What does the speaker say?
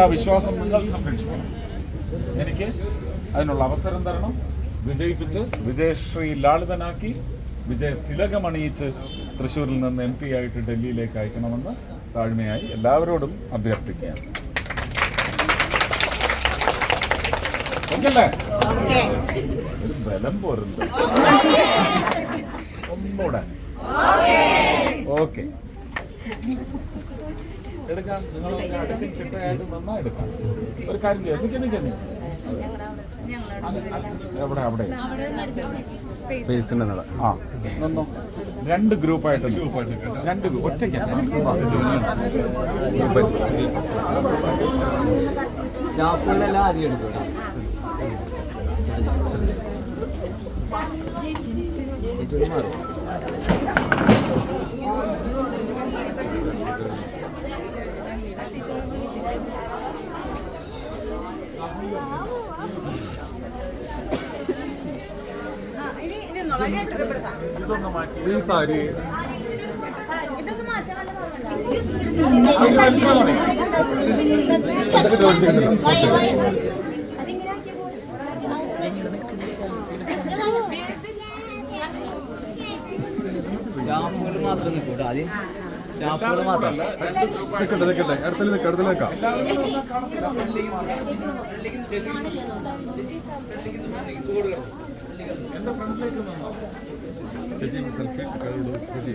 ആ വിശ്വാസം നിങ്ങൾ സംരക്ഷിക്കണം. എനിക്ക് അതിനുള്ള അവസരം തരണം. വിജയിപ്പിച്ച് വിജയശ്രീ ലാളിതനാക്കി വിജയ തിലകമണിയിച്ച് തൃശ്ശൂരിൽ നിന്ന് എം പി ആയിട്ട് ഡൽഹിയിലേക്ക് അയക്കണമെന്ന് താഴ്മയായി എല്ലാവരോടും അഭ്യർത്ഥിക്കുകയാണ്. ബലം പോരുന്നു ഒന്നുകൂടെ. ഓക്കെ. എടുക്കാം. നിങ്ങൾ ചിട്ടയായിട്ട് നന്നായി എടുക്കാം. ഒരു കാര്യം ചെയ്യാം. നിൽക്കി നിൽക്കി എവിടെ അവിടെ? സ്പേസിന്റെ നട. ആ. നിന്നോ? രണ്ട് ഗ്രൂപ്പായിട്ട് രണ്ട് ഗ്രൂപ്പ് ഒറ്റയ്ക്ക്. സ്റ്റാഫുകളെല്ലാം ആദ്യം ഈ സാരി സ്റ്റാഫുകൾ മാത്രം നിൽക്കൂട്ടോ ആദ്യം. നിൽക്കട്ടെ നിൽക്കട്ടെ അടുത്തൽ നിൽക്കാം അടുത്തൽ നിൽക്കാം ചേച്ചി സെൽഫി ചേച്ചി